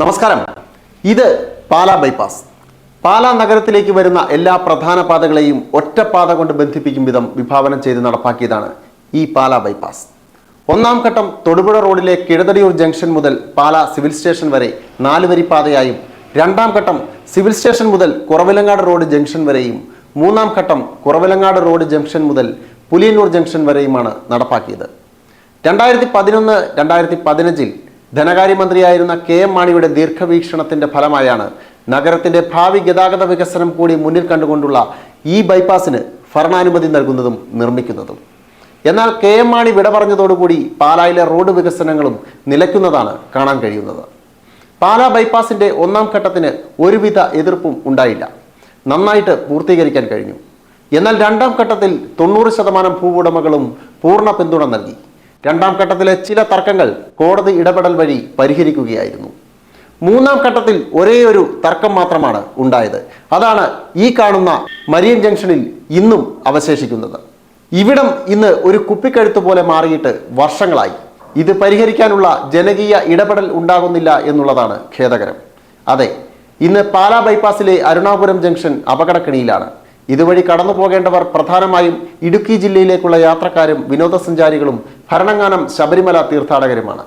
നമസ്കാരം. ഇത് പാലാ ബൈപ്പാസ്. പാലാ നഗരത്തിലേക്ക് വരുന്ന എല്ലാ പ്രധാന പാതകളെയും ഒറ്റപ്പാത കൊണ്ട് ബന്ധിപ്പിക്കും വിധം വിഭാവനം ചെയ്ത് നടപ്പാക്കിയതാണ് ഈ പാലാ ബൈപ്പാസ്. ഒന്നാം ഘട്ടം തൊടുപുഴ റോഡിലെ കിഴതടിയൂർ ജംഗ്ഷൻ മുതൽ പാലാ സിവിൽ സ്റ്റേഷൻ വരെ നാലുവരി പാതയായും രണ്ടാം ഘട്ടം സിവിൽ സ്റ്റേഷൻ മുതൽ കുറവിലങ്ങാട് റോഡ് ജംഗ്ഷൻ വരെയും മൂന്നാം ഘട്ടം കുറവിലങ്ങാട് റോഡ് ജംഗ്ഷൻ മുതൽ പുലിയന്നൂർ ജംഗ്ഷൻ വരെയുമാണ് നടപ്പാക്കിയത്. രണ്ടായിരത്തി പതിനൊന്ന് രണ്ടായിരത്തി പതിനഞ്ചിൽ ധനകാര്യമന്ത്രിയായിരുന്ന കെ എം മാണിയുടെ ദീർഘവീക്ഷണത്തിന്റെ ഫലമായാണ് നഗരത്തിന്റെ ഭാവി ഗതാഗത വികസനം കൂടി മുന്നിൽ കണ്ടുകൊണ്ടുള്ള ഈ ബൈപ്പാസിന് ഭരണാനുമതി നൽകുന്നതും നിർമ്മിക്കുന്നതും. എന്നാൽ കെ എം മാണി വിട പറഞ്ഞതോടുകൂടി പാലായിലെ റോഡ് വികസനങ്ങളും നിലയ്ക്കുന്നതാണ് കാണാൻ കഴിയുന്നത്. പാലാ ബൈപ്പാസിന്റെ ഒന്നാം ഘട്ടത്തിന് ഒരുവിധ എതിർപ്പും ഉണ്ടായില്ല. നന്നായിട്ട് പൂർത്തീകരിക്കാൻ കഴിഞ്ഞു. എന്നാൽ രണ്ടാം ഘട്ടത്തിൽ തൊണ്ണൂറ് ശതമാനം ഭൂവുടമകളും പൂർണ പിന്തുണ നൽകി. രണ്ടാം ഘട്ടത്തിലെ ചില തർക്കങ്ങൾ കോടതി ഇടപെടൽ വഴി പരിഹരിക്കുകയായിരുന്നു. മൂന്നാം ഘട്ടത്തിൽ ഒരേ ഒരു തർക്കം മാത്രമാണ് ഉണ്ടായത്. അതാണ് ഈ കാണുന്ന മരിയൻ ജംഗ്ഷനിൽ ഇന്നും അവശേഷിക്കുന്നത്. ഇവിടം ഇന്ന് ഒരു കുപ്പിക്കഴുത്ത് പോലെ മാറിയിട്ട് വർഷങ്ങളായി. ഇത് പരിഹരിക്കാനുള്ള ജനകീയ ഇടപെടൽ ഉണ്ടാകുന്നില്ല എന്നുള്ളതാണ് ഖേദകരം. അതെ ഇന്ന് പാലാ ബൈപ്പാസിലെ അരുണാപുരം ജംഗ്ഷൻ അപകടക്കിണിയിലാണ്. ഇതുവഴി കടന്നു പോകേണ്ടവർ പ്രധാനമായും ഇടുക്കി ജില്ലയിലേക്കുള്ള യാത്രക്കാരും വിനോദസഞ്ചാരികളും ഭരണങ്ങാനം ശബരിമല തീർത്ഥാടകരുമാണ്.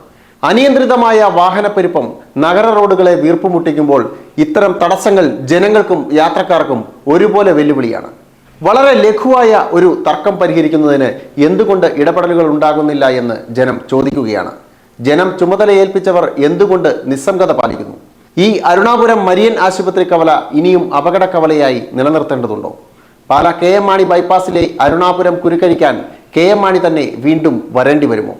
അനിയന്ത്രിതമായ വാഹനപ്പെരുപ്പം നഗര റോഡുകളെ വീർപ്പുമുട്ടിക്കുമ്പോൾ ഇത്തരം തടസ്സങ്ങൾ ജനങ്ങൾക്കും യാത്രക്കാർക്കും ഒരുപോലെ വെല്ലുവിളിയാണ്. വളരെ ലഘുവായ ഒരു തർക്കം പരിഹരിക്കുന്നതിന് എന്തുകൊണ്ട് ഇടപെടലുകൾ ഉണ്ടാകുന്നില്ല എന്ന് ജനം ചോദിക്കുകയാണ്. ജനം ചുമതല ഏൽപ്പിച്ചവർ എന്തുകൊണ്ട് നിസ്സംഗത പാലിക്കുന്നു? ഈ അരുണാപുരം മരിയൻ ആശുപത്രി കവല ഇനിയും അപകട കവലയായി നിലനിർത്തേണ്ടതുണ്ടോ? പാലാ കെ എം മാണി ബൈപ്പാസിലെ അരുണാപുരം കുരുക്കഴിക്കാൻ കെ എം മാണി തന്നെ വീണ്ടും വരേണ്ടി വരുമോ?